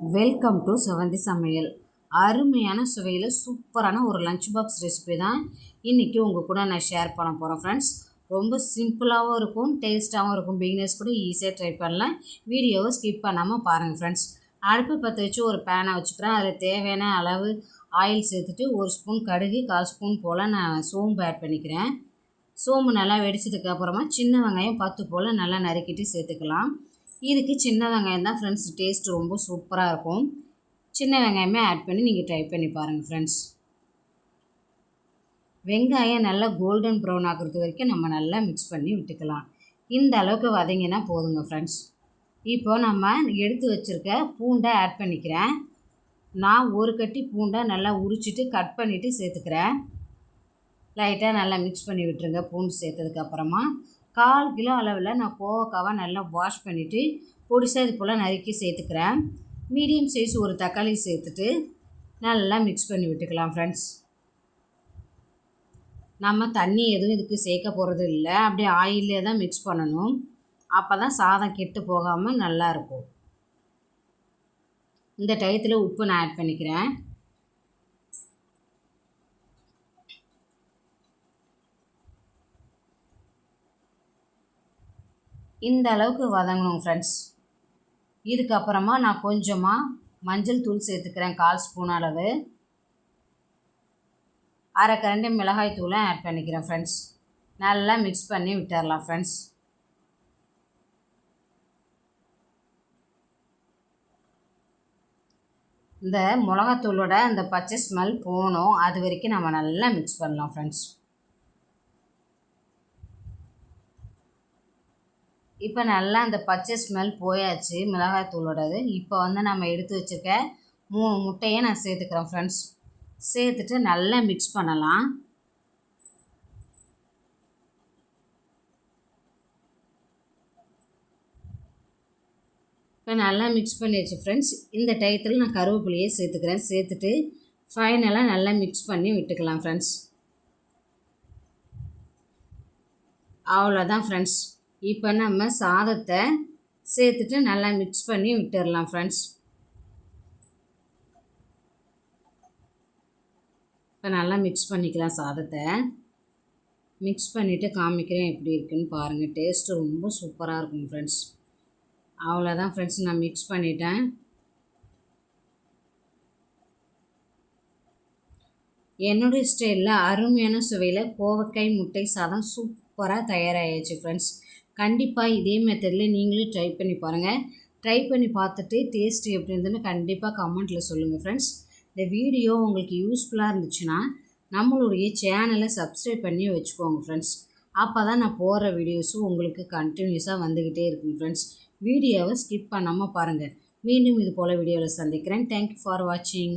Welcome to செவந்தி சமையல். அருமையான சுவையில் சூப்பரான ஒரு லஞ்ச் பாக்ஸ் ரெசிபி தான் இன்றைக்கி உங்கள் கூட நான் ஷேர் பண்ண போகிறேன் ஃப்ரெண்ட்ஸ் ரொம்ப சிம்பிளாகவும் இருக்கும் டேஸ்ட்டாகவும் இருக்கும். பிகினர்ஸ் கூட ஈஸியாக ட்ரை பண்ணலாம். வீடியோவை ஸ்கிப் பண்ணாமல் பாருங்கள் ஃப்ரெண்ட்ஸ் அடுப்பு பற்ற வச்சு ஒரு பேனை வச்சுக்கிறேன். அதில் தேவையான அளவு ஆயில் சேர்த்துட்டு ஒரு ஸ்பூன் கடுகு கால் ஸ்பூன் போல் நான் சோம்பு ஆட் பண்ணிக்கிறேன். சோம்பு நல்லா வெடிச்சதுக்கப்புறமா சின்ன வெங்காயம் பத்து போல் நல்லா நறுக்கிட்டு சேர்த்துக்கலாம். இதுக்கு சின்ன வெங்காயம் தான் ஃப்ரெண்ட்ஸ் டேஸ்ட் ரொம்ப சூப்பராக இருக்கும். சின்ன வெங்காயமே ஆட் பண்ணி நீங்கள் ட்ரை பண்ணி பாருங்கள் ஃப்ரெண்ட்ஸ் வெங்காயம் நல்லா கோல்டன் ப்ரௌன் ஆகிறது வரைக்கும் நம்ம நல்லா மிக்ஸ் பண்ணி விட்டுக்கலாம். இந்த அளவுக்கு வதங்கினா போதுங்க ஃப்ரெண்ட்ஸ் இப்போ நம்ம எடுத்து வச்சுருக்க பூண்டை ஆட் பண்ணிக்கிறேன். நான் ஒரு கட்டி பூண்டை நல்லா உரிச்சிட்டு கட் பண்ணிவிட்டு சேர்த்துக்கிறேன். லைட்டாக நல்லா மிக்ஸ் பண்ணி விட்டுருங்க. பூண்டு சேர்த்ததுக்கப்புறமா கால் கிலோ அளவில் நான் கோவக்காவை நல்லா வாஷ் பண்ணிவிட்டு பொடிசாக இது போல் நறுக்கி சேர்த்துக்கிறேன். மீடியம் சைஸ் ஒரு தக்காளி சேர்த்துட்டு நல்லா மிக்ஸ் பண்ணி விட்டுக்கலாம் ஃப்ரெண்ட்ஸ் நம்ம தண்ணி எதுவும் இதுக்கு சேர்க்க போகிறது இல்லை. அப்படியே ஆயிலே தான் மிக்ஸ் பண்ணணும். அப்போ தான் சாதம் கெட்டு போகாமல் நல்லாயிருக்கும் இந்த டயத்தில் உப்பு நான் ஆட் பண்ணிக்கிறேன். இந்த அளவுக்கு வதங்கணும் ஃப்ரெண்ட்ஸ் இதுக்கப்புறமா நான் கொஞ்சமாக மஞ்சள் தூள் சேர்த்துக்கிறேன் கால் ஸ்பூன் அளவு. அரை கரண்டி மிளகாய் தூளை ஆட் பண்ணிக்கிறேன் ஃப்ரெண்ட்ஸ் நல்லா மிக்ஸ் பண்ணி விட்டுறலாம் ஃப்ரெண்ட்ஸ் இந்த மிளகாத்தூளோட அந்த பச்சை ஸ்மெல் போகணும். அது வரைக்கும் நம்ம நல்லா மிக்ஸ் பண்ணலாம் ஃப்ரெண்ட்ஸ் இப்போ நல்லா அந்த பச்சை ஸ்மெல் போயாச்சு மிளகாய் தூளோடது. இப்போ வந்து நம்ம எடுத்து வச்சுருக்க மூணு முட்டையை நான் சேர்த்துக்கிறேன் ஃப்ரெண்ட்ஸ் சேர்த்துட்டு நல்லா மிக்ஸ் பண்ணலாம். இப்போ நல்லா மிக்ஸ் பண்ணியாச்சு ஃப்ரெண்ட்ஸ் இந்த டயத்தில் நான் கருவேப்பிலையே சேர்த்துக்கிறேன். சேர்த்துட்டு ஃபைனலாக நல்லா மிக்ஸ் பண்ணி விட்டுக்கலாம் ஃப்ரெண்ட்ஸ் அவ்வளோதான் ஃப்ரெண்ட்ஸ் இப்போ நம்ம சாதத்தை சேர்த்துட்டு நல்லா மிக்ஸ் பண்ணி விட்டுடலாம் ஃப்ரெண்ட்ஸ் இப்போ நல்லா மிக்ஸ் பண்ணிக்கலாம் சாதத்தை. மிக்ஸ் பண்ணிவிட்டு காமிக்கிறேன் எப்படி இருக்குன்னு பாருங்கள் டேஸ்ட்டு ரொம்ப சூப்பராக இருக்கும் ஃப்ரெண்ட்ஸ் அவ்வளோதான் ஃப்ரெண்ட்ஸ் நான் மிக்ஸ் பண்ணிட்டேன். என்னுடைய ஸ்டைலில் அருமையான சுவையில் கோவக்காய் முட்டை சாதம் சூப்பராக தயாராகிடுச்சு ஃப்ரெண்ட்ஸ் கண்டிப்பாக இதே மெத்தடில் நீங்களும் ட்ரை பண்ணி பாருங்கள் ட்ரை பண்ணி பார்த்துட்டு டேஸ்ட் எப்படி இருந்ததுன்னு கண்டிப்பாக கமெண்ட்டில் சொல்லுங்கள் ஃப்ரெண்ட்ஸ் இந்த வீடியோ உங்களுக்கு யூஸ்ஃபுல்லாக இருந்துச்சுன்னா நம்மளுடைய சேனலை சப்ஸ்கிரைப் பண்ணி வச்சுக்கோங்க ஃப்ரெண்ட்ஸ் அப்போ தான் நான் போடுற வீடியோஸும் உங்களுக்கு கண்டினியூஸாக வந்துக்கிட்டே இருக்கும் ஃப்ரெண்ட்ஸ் வீடியோவை ஸ்கிப் பண்ணாமல் பாருங்கள் மீண்டும் இது போல் வீடியோவில் சந்திக்கிறேன். தேங்க்யூ ஃபார் வாட்சிங்